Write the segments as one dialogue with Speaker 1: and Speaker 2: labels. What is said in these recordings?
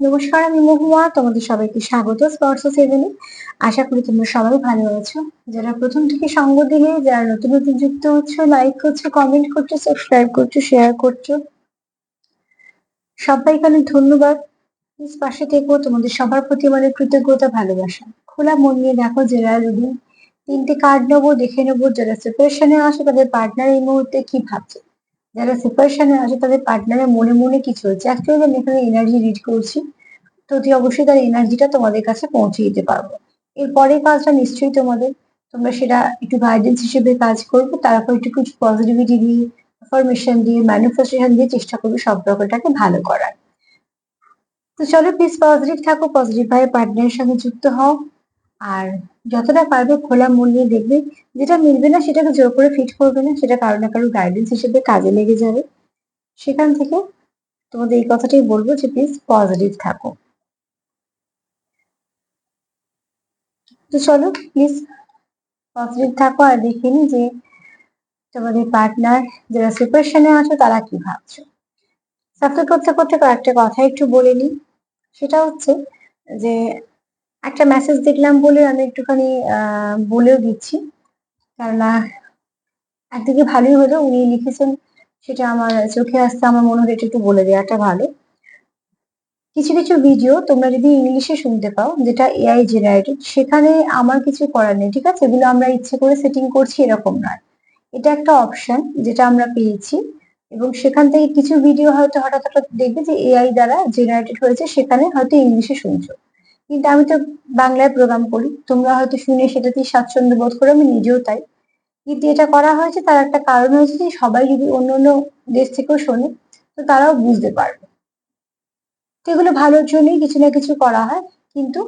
Speaker 1: নমস্কার, আমি মহুয়া। তোমাদের সবাইকে স্বাগত স্পর্শ সেভেনে আশা করি তোমরা সবাই ভালো আছো। যারা প্রথম থেকে সঙ্গ দিলে যারা নতুন নতুন যুক্ত হচ্ছে লাইক করছ কমেন্ট করছ সাবস্ক্রাইব করছ শেয়ার করছ, সবাইকে অনেক ধন্যবাদ। পাশে থেকো। তোমাদের সবার প্রতি আমাদের কৃতজ্ঞতা, ভালোবাসা। খোলা মন নিয়ে দেখো, যারা যদি তিনটে কার্ড নেব, দেখে নেব, যারা সেপারেশনে আসে, তাদের পার্টনার এই মুহূর্তে কি ভাবছে? যারা সেপারেশনে আছে, তাদের পার্টনারের মনে মনে কি চলছে অ্যাকচুয়ালি আমি এখানে এনার্জি রিড করছি, তো অতি অবশ্যই তার এনার্জিটা তোমাদের কাছে পৌঁছে দিতে পারব। এরপরের কাজটা নিশ্চয়ই তোমাদের, তোমরা সেটা একটু গাইডেন্স হিসেবে কাজ করবে, তারপর একটু কিছু পজিটিভিটি দিয়ে ইনফরমেশন দিয়ে ম্যানিফেস্টেশন দিয়ে চেষ্টা করবে সম্পর্কটাকে ভালো করার। তো চলো প্লিজ পজিটিভ থাকো পজিটিভ ভাবে পার্টনারের সঙ্গে যুক্ত হও। আর যতটা পারবে খোলা মন নিয়ে দেখবে, যেটা মিলবে না সেটাকে জোর করে ফিট করবে না, সেটা কারও না কারও গাইডেন্স হিসেবে কাজে লেগে যাবে। সেখান থেকে তোমাদের এই কথাটাই বলব যে প্লিজ পজিটিভ থাকো। তো চলো প্লিজ পজিটিভ থাকো আর দেখে নি যে তোমাদের পার্টনার যারা সেপারেশনে আছো, তারা কি ভাবছ। সাফল করতে করতে কয়েকটা কথা একটু বলে নিই। সেটা হচ্ছে যে একটা মেসেজ দেখলাম বলে আমি একটুখানি বলেও দিচ্ছি। কেননা একদিকে ভালোই হলো, উনি লিখেছেন সেটা আমার চোখে আসতে আমার মনে হলো একটু বলে দেওয়াটা ভালো। কিছু কিছু ভিডিও তোমরা যদি ইংলিশে শুনতে পাও, যেটা এআই জেনারেটেড সেখানে আমার কিছু করার নেই, ঠিক আছে? এগুলো আমরা ইচ্ছে করে সেটিং করছি, এরকম নয়। এটা একটা অপশন যেটা আমরা পেয়েছি এবং সেখান থেকে কিছু ভিডিও হয়তো হঠাৎ হঠাৎ দেখবে যে এআই দ্বারা জেনারেটেড হয়েছে, সেখানে হয়তো ইংলিশে শুনছো। কিন্তু আমি তো বাংলায় প্রোগ্রাম করি। তোমরা হয়তো শুনে সেটাতেই স্বাচ্ছন্দ্য বোধ করো, আমি নিজেও তাই। কিন্তু এটা করা হয়েছে, তার একটা কারণ হয়েছে যে সবাই যদি অন্য অন্য দেশ থেকেও শোনে, তো তারাও বুঝতে পারবে। তো এগুলো ভালোর জন্যই কিছু না কিছু করা হয়, কিন্তু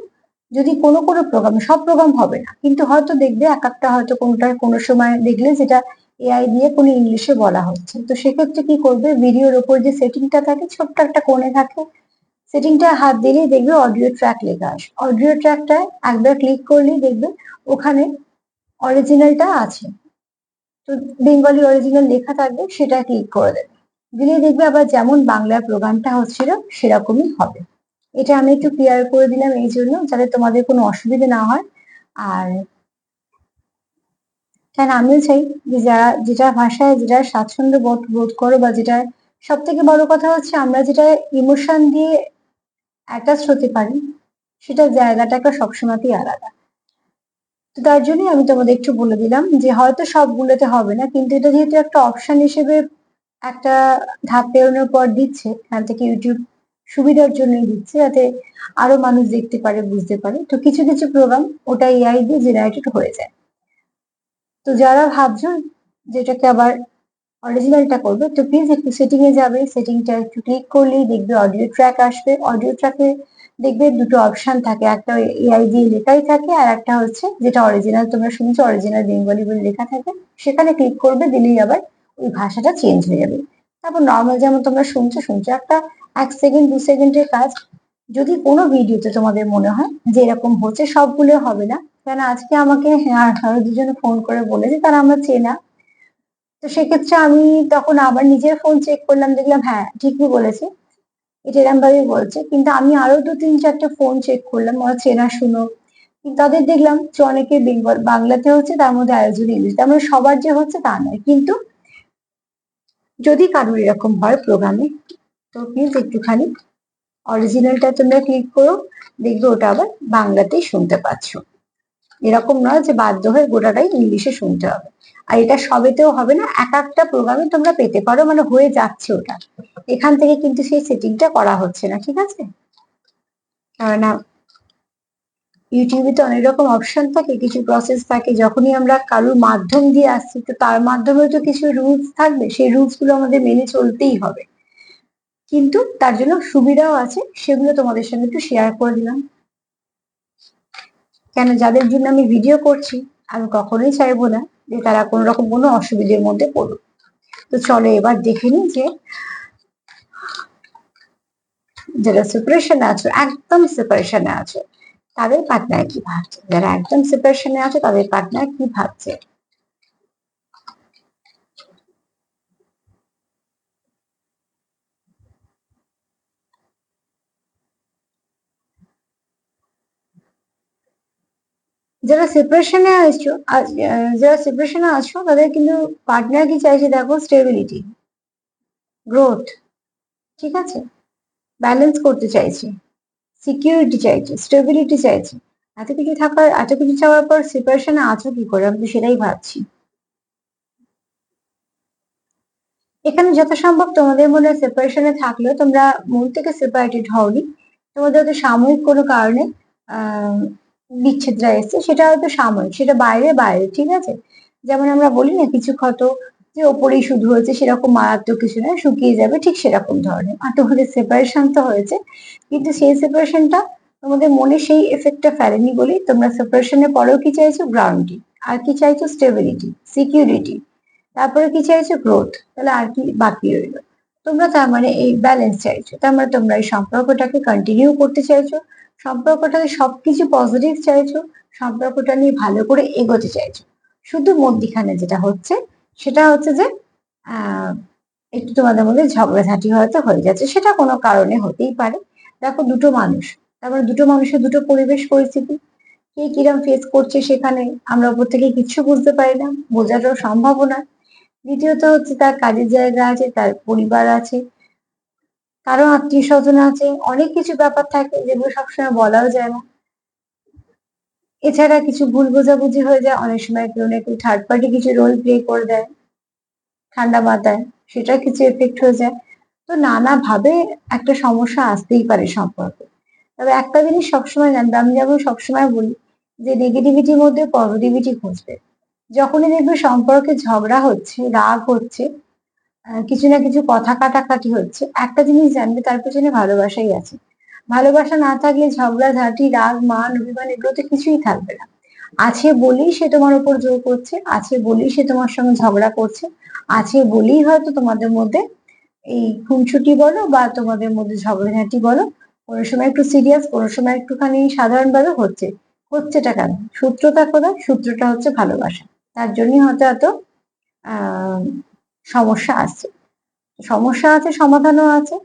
Speaker 1: যদি কোনো কোনো প্রোগ্রাম সব প্রোগ্রাম হবে না, কিন্তু হয়তো দেখবে এক একটা হয়তো কোনোটা কোনো সময় দেখলে যেটা এআই দিয়ে কোনো ইংলিশে বলা হচ্ছে। তো সেক্ষেত্রে কি করবে? ভিডিওর ওপর যে সেটিংটা থাকে, ছোট্ট একটা কোণে থাকে সেটিংটা হাত দিলেই দেখবে অডিও ট্র্যাক লেখা আসে অডিও ট্র্যাকটায় একবার ক্লিক করলেই দেখবে ওখানে অরিজিনালটা আছে। তো বেঙ্গলি অরিজিনাল লেখা থাকবে, সেটা ক্লিক করে দেবে। দিলে দেখবে আবার যেমন বাংলার প্রোগ্রামটা হচ্ছিল, সেরকমই হবে। এটা আমি একটু ক্লিয়ার করে দিলাম এই জন্য, যাতে তোমাদের কোনো অসুবিধা না হয়। আর কেন আমিও চাই যে যারা, যেটা ভাষায় যেটা স্বাচ্ছন্দ্য বোধ বোধ করো বা যেটা সব থেকে বড় কথা হচ্ছে, আমরা যেটা ইমোশন দিয়ে অ্যাটাচ হতে পারি, সেটার জায়গাটা একটা সবসময়তেই আলাদা। তো তার জন্যই আমি তোমাদের একটু বলে দিলাম যে হয়তো সবগুলোতে হবে না, কিন্তু এটা যেহেতু একটা অপশন হিসেবে একটা ধাপ পেরোনোর পর দিচ্ছে, এখান থেকে ইউটিউব সুবিধার জন্যই দিচ্ছে, যাতে আরও মানুষ দেখতে পারে, বুঝতে পারে। তো কিছু কিছু প্রোগ্রাম ওটা এআই দিয়ে জেনারেটেড হয়ে যায়। তো যারা ভাবছ যেটাকে আবার অরিজিনালটা করবে। তো প্লিজ একটু সেটিং এ যাবে। সেটিংটা একটু ক্লিক করলেই দেখবে অডিও ট্র্যাক আসবে। অডিও ট্র্যাকে দেখবে দুটো অপশন থাকে। একটা এআই দিয়ে লেখাই থাকে আর একটা হচ্ছে যেটা অরিজিনাল তোমরা শুনছো অরিজিনাল বেঙ্গলি বলে লেখা থাকে। সেখানে ক্লিক করবে, দিলেই আবার ওই ভাষাটা চেঞ্জ হয়ে যাবে। তারপর নর্মাল যেমন তোমরা শুনছো শুনছো একটা এক সেকেন্ড দু সেকেন্ডের কাজ। যদি কোনো ভিডিওতে তোমাদের মনে হয় যে এরকম হচ্ছে, সবগুলো হবে না। কেন আজকে আমাকে হ্যাঁ আরও দুজনে ফোন করে বলেছে, তারা আমরা চেনা। তো সেক্ষেত্রে আমি তখন আবার নিজের ফোন চেক করলাম, দেখলাম হ্যাঁ ঠিকই বলেছে। এটা এরম ভাবে বলছে। কিন্তু আমি আরও দু, তিন, চারটে ফোন চেক করলাম, ওরা চেনা, শুনো। তাদের দেখলাম যে অনেকে বেঙ্গল, বাংলাতে হচ্ছে, তার মধ্যে আয়োজন ইংলিশ। তার মানে সবার যে হচ্ছে তা নয়। কিন্তু যদি কারোর এরকম হয় প্রোগ্রামে তো প্লিজ একটুখানি অরিজিনালটা তোমরা ক্লিক করো, দেখবে ওটা আবার বাংলাতেই শুনতে পাচ্ছ। এরকম নয় যে বাধ্য হয়ে গোটাটাই ইংলিশে শুনতে হবে। আর এটা সবেতেও হবে না, এক একটা প্রোগ্রামে তোমরা পেতে পারো মানে হয়ে যাচ্ছে ওটা। এখান থেকে কিন্তু সেই সেটিংটা করা হচ্ছে না, ঠিক আছে? না ইউটিউবে তো অনেক রকম অপশন থাকে, কিছু প্রসেস থাকে, যখনই আমরা কারোর মাধ্যম দিয়ে আসছি, তো তার মাধ্যমেও তো কিছু রুলস থাকবে, সেই রুলসগুলো আমাদের মেনে চলতেই হবে। কিন্তু তার জন্য সুবিধাও আছে, সেগুলো তোমাদের সঙ্গে একটু শেয়ার করে দিলাম। কেন যাদের জন্য আমি ভিডিও করছি, আমি কখনোই চাইব না যে তারা কোনো রকম কোনো অসুবিধের মধ্যে পড়ুক। তো চলো এবার দেখে নিই যে যারা সেপারেশনে আছো, একদম সেপারেশনে আছো, তাদের পার্টনার কি ভাবছে? যারা একদম সেপারেশনে আছে, তাদের পার্টনার কি ভাবছে? যারা সেপারেশনে আছো যারা সেপারেশনে আছো, তাদের কিন্তু পার্টনার কি চাইছে দেখো? স্টেবিলিটি গ্রোথ ঠিক আছে? ব্যালেন্স করতে চাইছে সিকিউরিটি চাইছে স্টেবিলিটি চাইছে। এত কিছু থাকার, এত কিছু চাওয়ার পর সেপারেশনে আছো কি করে? আমি সেটাই ভাবছি। এখানে যথাসম্ভব তোমাদের মনে সেপারেশনে থাকলেও তোমরা মন থেকে সেপারেটেড হওনি। তোমাদের হয়তো সাময়িক কোনো কারণে বিচ্ছেদরা এসছে, সেটা হয়তো সাময়িক, সেটা বাইরে বাইরে, ঠিক আছে? যেমন আমরা বলি না, কিছু ক্ষত যে ওপরেই শুধু হয়েছে, সেরকম মারাত্মক কিছু নয়, শুকিয়ে যাবে ঠিক সেরকম ধরনের। আর তোমাদের সেপারেশন তো হয়েছে, কিন্তু সেই সেপারেশনটা তোমাদের মনে সেই এফেক্টটা ফেলেনি বলেই তোমরা সেপারেশনের পরেও কি চাইছো? গ্রাউন্ডিং আর কি চাইছো? স্টেবিলিটি সিকিউরিটি তারপরে কি চাইছো? গ্রোথ তাহলে আর কি বাকি রইল? তোমরা তার মানে এই ব্যালেন্স চাইছো। তার মানে তোমরা এই সম্পর্কটাকে কন্টিনিউ করতে চাইছো। সম্পর্কটাকে সবকিছু পজিটিভ চাইছো সম্পর্কটা নিয়ে ভালো করে এগোতে চাইছো। শুধু মধ্যিখানে যেটা হচ্ছে, সেটা হচ্ছে যে একটু তোমাদের মধ্যে ঝগড়াঝাঁটি হয়তো হয়ে যাচ্ছে, সেটা কোনো কারণে হতেই পারে। দেখো দুটো মানুষ তারপরে দুটো মানুষের দুটো পরিবেশ পরিস্থিতি। কে কিরম ফেস করছে সেখানে আমরা উপর থেকে কিচ্ছু বুঝতে পারি না বোঝাটাও সম্ভব না দ্বিতীয়ত হচ্ছে তার কাজের জায়গা আছে, তার পরিবার আছে কারও আত্মীয় স্বজন আছে, অনেক কিছু ব্যাপার থাকে যেগুলো সবসময় বলাও যায় না। এছাড়া কিছু ভুল বোঝাবুঝি হয়ে যায়, অনেক সময় কেউ না কেউ থার্ড পার্টি কিছু রোল প্লে করে দেয়, ঠান্ডা মাথায় সেটা কিছু এফেক্ট হয়ে যায়। তো নানা ভাবে একটা সমস্যা আসতেই পারে সম্পর্কে। তবে একটা জিনিস সবসময় জানবে আমি যেমন সবসময় বলি যে নেগেটিভিটির মধ্যে পজিটিভিটি খুঁজবে। যখনই দেখবে সম্পর্কে ঝগড়া হচ্ছে, রাগ হচ্ছে কিছু না কিছু কথা কাটাকাটি হচ্ছে। একটা জিনিস জানবে, তার পেছনে ভালোবাসাই আছে। ভালোবাসা না থাকলে ঝগড়া, ঝাঁটি, রাগ, মান, অভিমান এগুলোতে কিছুই থাকবে না। আছে বলেই সে তোমার উপর জোর করছে, আছে বলেই সে তোমার সঙ্গে ঝগড়া করছে, আছে বলেই হয়তো তোমাদের মধ্যে এই খুনসুটি বলো বা তোমাদের মধ্যে ঝগড়াঝাঁটি বলো, কোনো সময় একটু সিরিয়াস কোনো সময় একটুখানি সাধারণভাবে হচ্ছে। হচ্ছেটা কেন? সূত্রটা কোথায়? সূত্রটা হচ্ছে ভালোবাসা। তার জন্যই হয়তো এত, আহ সমস্যা আছে। সমস্যা আছে, সমাধানও আছে।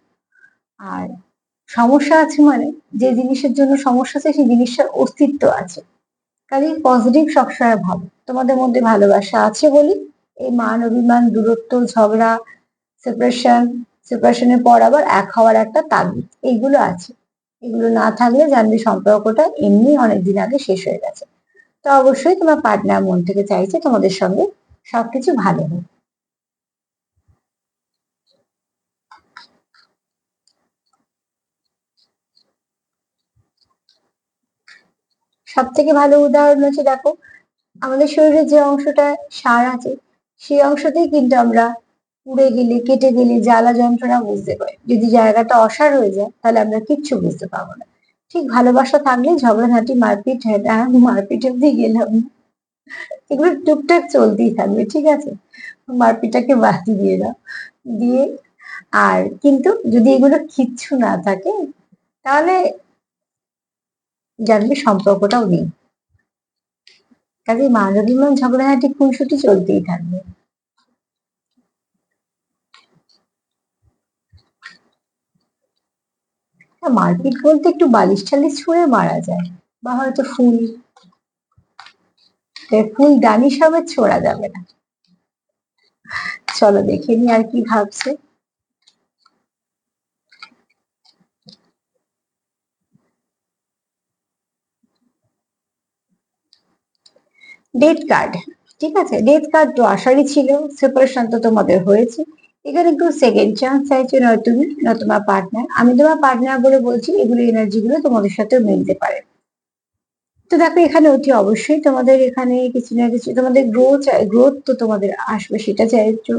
Speaker 1: আর সমস্যা আছে মানে যে জিনিসের জন্য সমস্যা আছে, সেই জিনিসটার অস্তিত্ব আছে। কাজে পজিটিভ সবসময় ভালো তোমাদের মধ্যে ভালোবাসা আছে বলি? এই মান, অভিমান, দূরত্ব, ঝগড়া সেপারেশন সেপারেশনের পর আবার এক হওয়ার একটা তাগিদ, এইগুলো আছে। এগুলো না থাকলে জানবে সম্পর্কটা এমনি অনেকদিন আগে শেষ হয়ে গেছে। তো অবশ্যই তোমার পার্টনার মন থেকে চাইছে তোমাদের সঙ্গে সবকিছু ভালো হোক। সব থেকে ভালো উদাহরণ হচ্ছে দেখো, আমাদের শরীরের যে অংশটা সার আছে, সেই অংশতেই কিন্তু আমরা পুড়ে গেলে, কেটে গেলে জ্বালা যন্ত্রণা বুঝতে পারি। যদি জায়গাটা অসার হয়ে যায়, তাহলে আমরা কিচ্ছু বুঝতে পারব না। ঠিক, ভালোবাসা থাকলে ঝগড়াঝাঁটি, মারপিট হয় মারপিট অব্দি গেলাম এগুলো টুকটাক চলতেই থাকবে, ঠিক আছে? মারপিটটাকে বাদ দিয়ে দাও। দিয়ে, আর কিন্তু যদি এগুলো কিচ্ছু না থাকে, তাহলে জানবে সম্পর্কটাও নেই। কাজে মান অভিমান ঝগড়াঝাটি খুনসুটি চলতেই থাকবে। হ্যাঁ, মারপিট বলতে একটু বালিশ টালিশ ছুঁড়ে মারা যায় বা হয়তো ফুল। ফুল দানি সবে ছোড়া যাবে না। চলো দেখে নি আর কি ভাবছে। ডেট কার্ড ঠিক আছে? ডেট কার্ড তো আসারই ছিল সেপারেশন তো তোমাদের হয়েছে। এখানে একটু সেকেন্ড চান্স চাইছো নয় তুমি, না তোমার পার্টনার আমি তোমার পার্টনার বলে বলছি, এগুলো এনার্জি গুলো তোমাদের সাথে মিলতে পারে। তো দেখো, এখানে অতি অবশ্যই তোমাদের এখানে কিছু না কিছু, তোমাদের গ্রোথ গ্রোথ তো তোমাদের আসবে, সেটা চাইছো।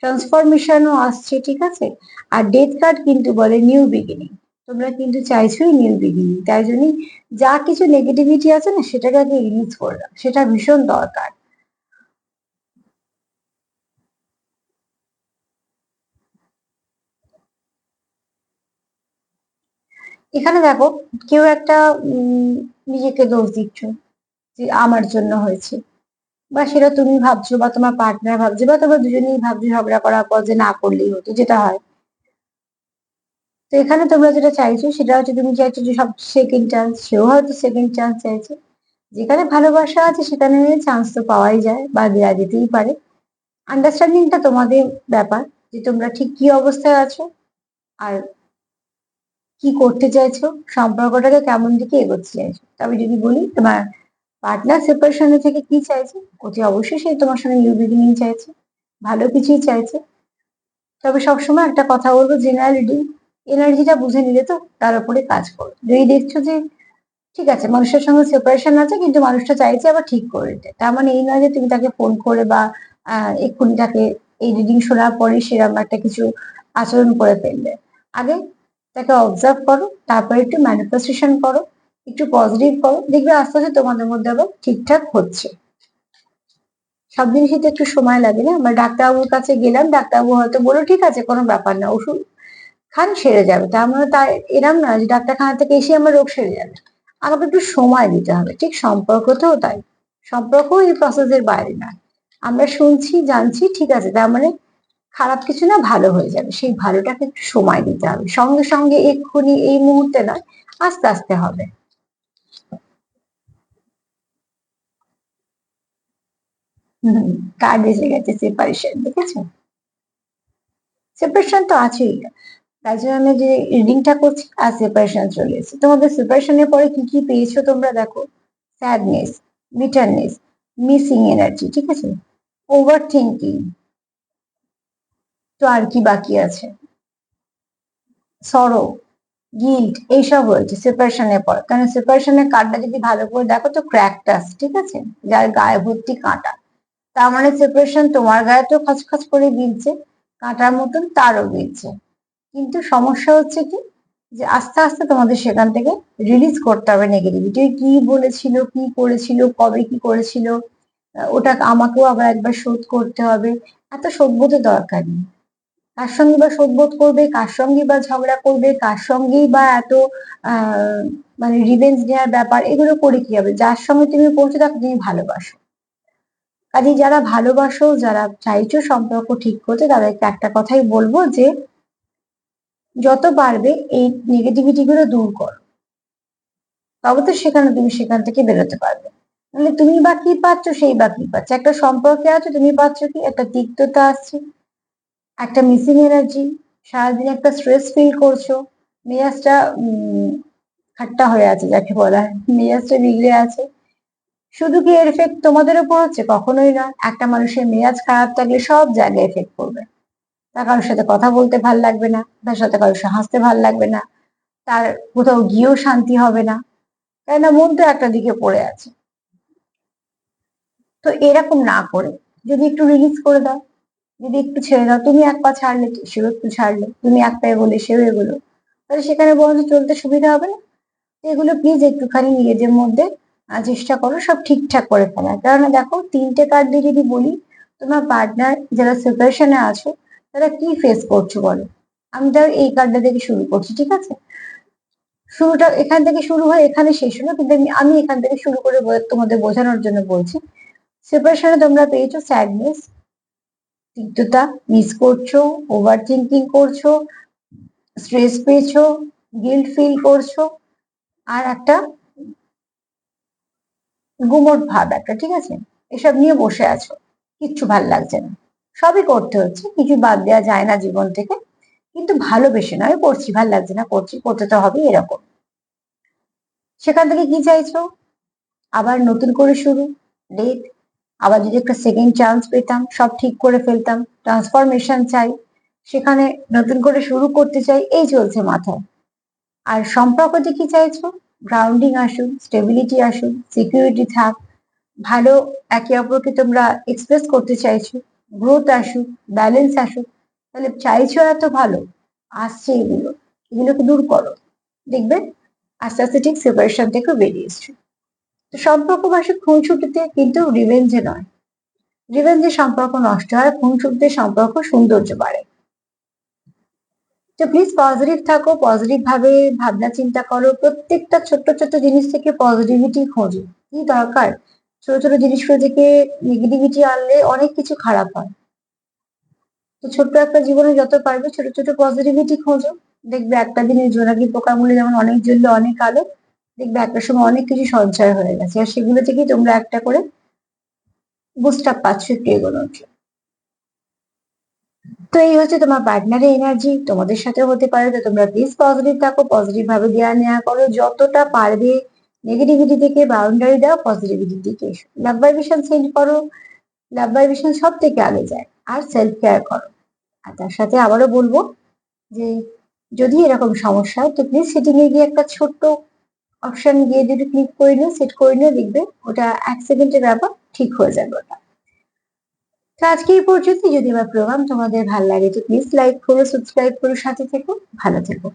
Speaker 1: ট্রান্সফরমেশনও আসছে, ঠিক আছে? আর ডেট কার্ড কিন্তু বলে নিউ বিগিনিং তোমরা কিন্তু চাইছোই নিউ বিগিনিং তাই জন্যই যা কিছু নেগেটিভিটি আছে না, সেটাকে আগে রিলিজ করে দাও, সেটা ভীষণ দরকার। এখানে দেখো, কেউ একটা নিজেকে দোষ দিচ্ছ, যে আমার জন্য হয়েছে। বা সেটা তুমি ভাবছ, বা তোমার পার্টনার ভাবছে, বা তোমরা দুজনেই ভাবছ ঝগড়া করার পর যে না করলেই হতো, যেটা হয়। তো এখানে তোমরা যেটা চাইছো সেটা হচ্ছে তুমি চাইছো যে সব সেকেন্ড চান্স সেও হয়তো সেকেন্ড চান্স চাইছে। যেখানে ভালোবাসা আছে সেখানে চান্স তো পাওয়াই যায় বা দেওয়া যেতেই পারে। আন্ডারস্ট্যান্ডিংটা তোমাদের ব্যাপার যে তোমরা ঠিক কি অবস্থায় আছো আর কি করতে চাইছো, সম্পর্কটাকে কেমন দিকে এগোতে চাইছো। তবে যদি বলি, তোমার পার্টনার সেপারেশনে থেকে কি চাইছে? অতি অবশ্যই সে তোমার সঙ্গে নিউ বিগিনিং চাইছে, ভালো কিছুই চাইছে। তবে সবসময় একটা কথা বলব জেনারেলিটি এনার্জিটা বুঝে নিলে তো তার উপরে কাজ করো যদি দেখছ যে ঠিক আছে, মানুষের সঙ্গে সেপারেশন আছে, কিন্তু মানুষটা চাইছে আবার ঠিক করে দিতে। তার মানে এই নয় যে তুমি তাকে ফোন করে বা এক্ষুনি তাকে এই রিডিং শোনার পরে সেরকম একটা কিছু আচরণ করে ফেলবে। আগে তাকে অবজার্ভ করো, তারপরে একটু ম্যানিফেস্টেশন করো, একটু পজিটিভ করো, দেখবে আস্তে আস্তে তোমাদের মধ্যে আবার ঠিকঠাক হচ্ছে। সব জিনিসই তো একটু সময় লাগে না? আমরা ডাক্তারবাবুর কাছে গেলাম, ডাক্তারবাবু হয়তো বলল, ঠিক আছে, কোনো ব্যাপার না, ওষুধ খান সেরে যাবে। তার মানে তার এরম না যে ডাক্তারখানা থেকে এসে আমার রোগ সেরে যাবে। আমাকে একটু সময় দিতে হবে। ঠিক সম্পর্কতেও তাই। সম্পর্ক এই প্রসেসের বাইরে না। আমরা শুনছি, জানছি, ঠিক আছে, তার মানে খারাপ কিছু না, ভালো হয়ে যাবে। সেই ভালোটাকে একটু সময় দিতে হবে। সঙ্গে সঙ্গে এক্ষুনি এই মুহূর্তে নয় আস্তে আস্তে হবে। হুম কার্ড এসে গেছে সেপারেশন দেখেছ? সেপারেশন তো আছেই। তাই জন্য আমি যে রিডিংটা করছি আর সেপারেশন চলে এসেছে। তোমাদের সেপারেশনের পরে কি কি পেয়েছ তোমরা দেখো? স্যাডনেস বিটারনেস মিসিং এনার্জি ঠিক আছে? ওভার থিঙ্কিং তো আর কি বাকি আছে? সরো গিল্ট এইসব হয়েছে সেপারেশনের পর। কারণ সেপারেশনের কার্ডটা যদি ভালো করে দেখো তো ক্র্যাকটাস ঠিক আছে? যার গায়ে ভর্তি কাঁটা। তার মানে সেপারেশন তোমার গায়ে তো খচখচ করে গিলছে, কাঁটার মতন তারও গিলছে। কিন্তু সমস্যা হচ্ছে কি? যে আস্তে আস্তে তোমাদের সেখান থেকে রিলিজ করতে হবে নেগেটিভিটি কি বলেছিল, কি করেছিল, কবে কি করেছিল? ওটা আমাকেও আবার একবার শোধ করতে হবে। এত শোধবোধের দরকার নেই। কার সঙ্গে বা শোধবোধ করবে, কার সঙ্গে বা ঝগড়া করবে, কার সঙ্গেই বা এত মানে রিভেঞ্জ নেওয়ার ব্যাপার, এগুলো করে কি হবে? যার সঙ্গে তুমি পৌঁছে তাকে তুমি ভালোবাসো। কাজে যারা ভালোবাসো, যারা চাইছো সম্পর্ক ঠিক করতে, তাদেরকে একটা কথাই বলব যে যত পারবে এই নেগেটিভিটি গুলো দূর করো। তবে তো সেখানে তুমি সেখান থেকে বেরোতে পারবে। নাহলে তুমি বা কি পাচ্ছ, সেই বা কি পাচ্ছ। একটা সম্পর্কে আছো, তুমি পাচ্ছ কি? একটা তিক্ততা আসছে একটা মিসিং এনার্জি সারাদিন একটা স্ট্রেস ফিল করছ। মেজাজটা খাট্টা হয়ে আছে, যাকে বলা হয়। মেজাজটা বিগড়ে আছে। শুধু কি এর এফেক্ট তোমাদের উপর হচ্ছে? কখনোই না। একটা মানুষের মেজাজ খারাপ থাকলে সব জায়গায় এফেক্ট করবে তার কারোর সাথে কথা বলতে ভালো লাগবে না, তার সাথে কারোর সাথে হাসতে ভালো লাগবে না, তার কোথাও গিয়েও শান্তি হবে না তাই না মন তো একটা দিকে পড়ে আছে। তো এরকম না করে, যদি একটু রিলিজ করে দাও, যদি একটু ছেড়ে দাও, তুমি এক পা ছাড়লে সেও একটু ছাড়লে, তুমি এক পা এগোলে সেও এগোলো, তাহলে সেখানে বরঞ্চ চলতে সুবিধা হবে না? এগুলো প্লিজ একটুখানি নিজেদের মধ্যে চেষ্টা করো, সব ঠিকঠাক করে ফেলার। কেননা দেখো, তিনটে কার্ড দিয়ে যদি বলি, তোমার পার্টনার যারা সেপারেশনে আছো তারা কি ফেস করছ বলো? আমি তার এই কার্ডটা থেকে শুরু করছি, ঠিক আছে? শুরুটা এখান থেকে শুরু হয়, এখানে শেষ হলো, কিন্তু আমি- এখান থেকে শুরু করে তোমাদের বোঝানোর জন্য বলছি। সেপারেশনে তোমরা পেয়েছ স্যাডনেস তিক্ততা মিস করছ ওভার থিঙ্কিং করছ স্ট্রেস পেয়েছ গিল্ট ফিল করছ, আর একটা গুমট ভাব, একটা, ঠিক আছে? এসব নিয়ে বসে আছো, কিচ্ছু ভালো লাগছে না। সবই করতে হচ্ছে, কিছু বাদ দেওয়া যায় না জীবন থেকে। কিন্তু ভালোবেসে নয়, করছি, ভালো লাগছে না, করছি, করতে তো হবে এরকম। সেখান থেকে কি চাইছো? আবার নতুন করে শুরু ডেট আবার যদি একটা সেকেন্ড চান্স পেতাম, সব ঠিক করে ফেলতাম ট্রান্সফরমেশন চাই, সেখানে নতুন করে শুরু করতে চাই, এই চলছে মাথায়। আর সম্পর্কতে কি চাইছো? গ্রাউন্ডিং আসুক স্টেবিলিটি আসুক সিকিউরিটি থাক, ভালো একে অপরকে তোমরা এক্সপ্রেস করতে চাইছো। গ্রোথ আসুক ব্যালেন্স আসুক, তাহলে চাইছো এত ভালো। আসছে এগুলো, এগুলোকে দূর করো। দেখবে আস্তে আস্তে ঠিক সেপারেশন থেকে বেরিয়ে এসছো। তো সম্পর্ক ভাষা খুনছুটিতে কিন্তু রিভেঞ্জে নয়। রিভেঞ্জে সম্পর্ক নষ্ট হয় খুনছুটিতে সম্পর্ক সৌন্দর্য বাড়ে। তো প্লিজ পজিটিভ থাকো পজিটিভ ভাবে ভাবনা চিন্তা করো, প্রত্যেকটা ছোট্ট ছোট্ট জিনিস থেকে পজিটিভিটি খোঁজো। কি দরকার? ছোট ছোট জিনিসগুলো থেকে নেগেটিভিটি আনলে অনেক কিছু খারাপ হয়। তো ছোট্ট একটা জীবনে যত পারবে ছোট ছোট পজিটিভিটি খোঁজো। দেখবে একটা দিনের জোনাকি পোকা মূলে যেমন অনেক জ্বললে, অনেক আলো দেখবে একটা সময় অনেক কিছু সঞ্চয় হয়ে গেছে। আর সেগুলো থেকেই তোমরা একটা করে বুস্ট আপ পাচ্ছ একটু এগোনোর। তো এই হচ্ছে তোমার পার্টনারের এনার্জি তোমাদের সাথে হতে পারে। তো তোমরা প্লিজ পজিটিভ থাকো পজিটিভ ভাবে দেওয়া নেওয়া করো। যতটা পারবে নেগেটিভিটি থেকে বাউন্ডারি দাও পজিটিভিটি দিকে এসো লাভ ভাইব্রেশন সেন্ড করো লাভ ভাইব্রেশন সব থেকে আগে যায়। আর সেলফ কেয়ার করো। আর তার সাথে আবারও বলব যে, যদি এরকম সমস্যা হয়, তো প্লিজ সেটিং এ গিয়ে একটা ছোট্ট অপশন গিয়ে যদি ক্লিক করে নিও সেট করে নিও, দেখবে ওটা এক সেকেন্ডের ব্যাপার, ঠিক হয়ে যাবে ওটা। তো আজকে এই পর্যন্তই। যদি আমার প্রোগ্রাম তোমাদের ভালো লাগে, তো প্লিজ লাইক করো সাবস্ক্রাইব করো, সাথে থেকো, ভালো থেকো।